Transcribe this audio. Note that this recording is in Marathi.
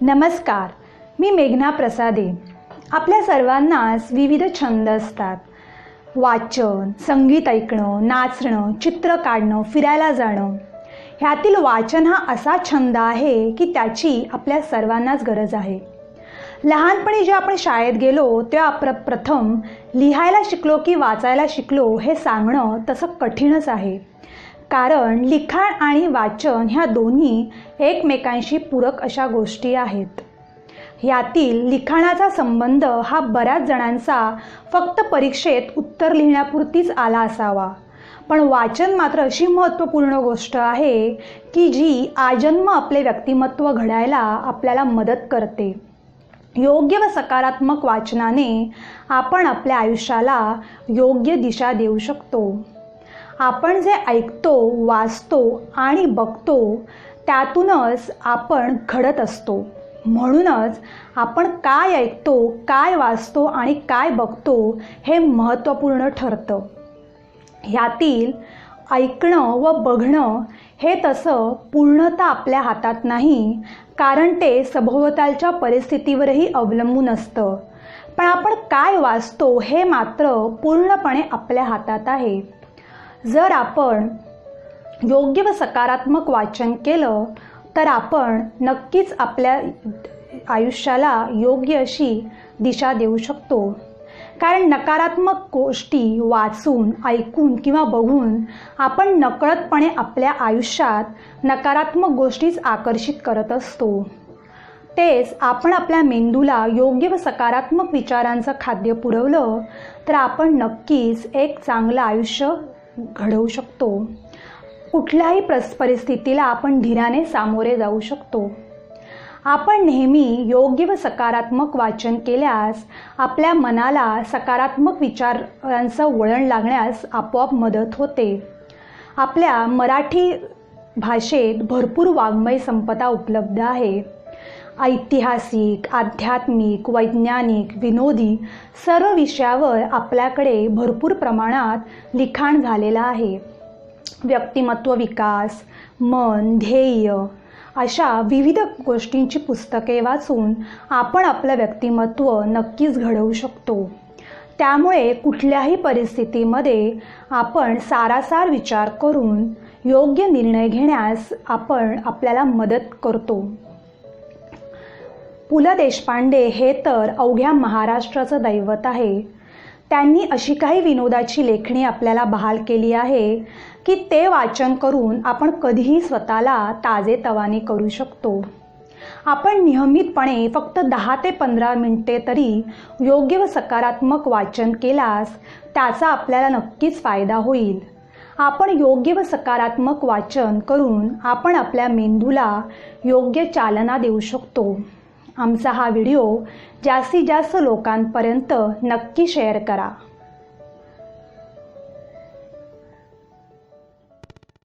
नमस्कार मी मेघना प्रसादे. आपल्या सर्वांनाच विविध छंद असतात. वाचन संगीत ऐकणं नाचणं चित्र काढणं फिरायला जाणं. ह्यातील वाचन हा असा छंद आहे की त्याची आपल्या सर्वांनाच गरज आहे. लहानपणी जेव्हा आपण शाळेत गेलो तेव्हा प्र प्रथम लिहायला शिकलो की वाचायला शिकलो हे सांगणं तसं कठीणच आहे. कारण लिखाण आणि वाचन ह्या दोन्ही एकमेकांशी पूरक अशा गोष्टी आहेत. यातील लिखाणाचा संबंध हा बऱ्याच जणांचा फक्त परीक्षेत उत्तर लिहिण्यापुरतीच आला असावा. पण वाचन मात्र अशी महत्त्वपूर्ण गोष्ट आहे की जी आजन्म आपले व्यक्तिमत्व घडायला आपल्याला मदत करते. योग्य व सकारात्मक वाचनाने आपण आपल्या आयुष्याला योग्य दिशा देऊ शकतो. आपण जे ऐकतो वाचतो आणि बघतो त्यातूनच आपण घडत असतो. म्हणूनच आपण काय ऐकतो काय वाचतो आणि काय बघतो हे महत्त्वपूर्ण ठरतं. ह्यातील ऐकणं व बघणं हे तसं पूर्णता आपल्या हातात नाही कारण ते सभोवतालच्या परिस्थितीवरही अवलंबून असतं. पण आपण काय वाचतो हे मात्र पूर्णपणे आपल्या हातात आहे. जर आपण योग्य व सकारात्मक वाचन केलं तर आपण नक्कीच आपल्या आयुष्याला योग्य अशी दिशा देऊ शकतो. कारण नकारात्मक गोष्टी वाचून ऐकून किंवा बघून आपण नकळतपणे आपल्या आयुष्यात नकारात्मक गोष्टीच आकर्षित करत असतो. तेच आपण आपल्या मेंदूला योग्य व सकारात्मक विचारांचं खाद्य पुरवलं तर आपण नक्कीच एक चांगलं आयुष्य घडवू शकतो. कुठल्याही प्रस परिस्थितीला आपण धीराने सामोरे जाऊ शकतो. आपण नेहमी योग्य व सकारात्मक वाचन केल्यास आपल्या मनाला सकारात्मक विचारांचं वळण लागण्यास आपोआप मदत होते. आपल्या मराठी भाषेत भरपूर वाङ्मय संपदा उपलब्ध आहे. ऐतिहासिक आध्यात्मिक वैज्ञानिक विनोदी सर्व विषयावर आपल्याकडे भरपूर प्रमाणात लिखाण झालेलं आहे. व्यक्तिमत्व विकास मन ध्येय अशा विविध गोष्टींची पुस्तके वाचून आपण आपलं व्यक्तिमत्व नक्कीच घडवू शकतो. त्यामुळे कुठल्याही परिस्थितीमध्ये आपण सारासार विचार करून योग्य निर्णय घेण्यास आपण आपल्याला मदत करतो. पु ल देशपांडे हे तर अवघ्या महाराष्ट्राचं दैवत आहे. त्यांनी अशी काही विनोदाची लेखणी आपल्याला बहाल केली आहे की ते वाचन करून आपण कधीही स्वतःला ताजेतवाने करू शकतो. आपण नियमितपणे फक्त दहा ते पंधरा मिनटे तरी योग्य व सकारात्मक वाचन केल्यास त्याचा आपल्याला नक्कीच फायदा होईल. आपण योग्य व सकारात्मक वाचन करून आपण आपल्या मेंदूला योग्य चालना देऊ शकतो. आमचा हा व्हिडिओ जास्तीत जास्त लोकांपर्यंत नक्की शेअर करा.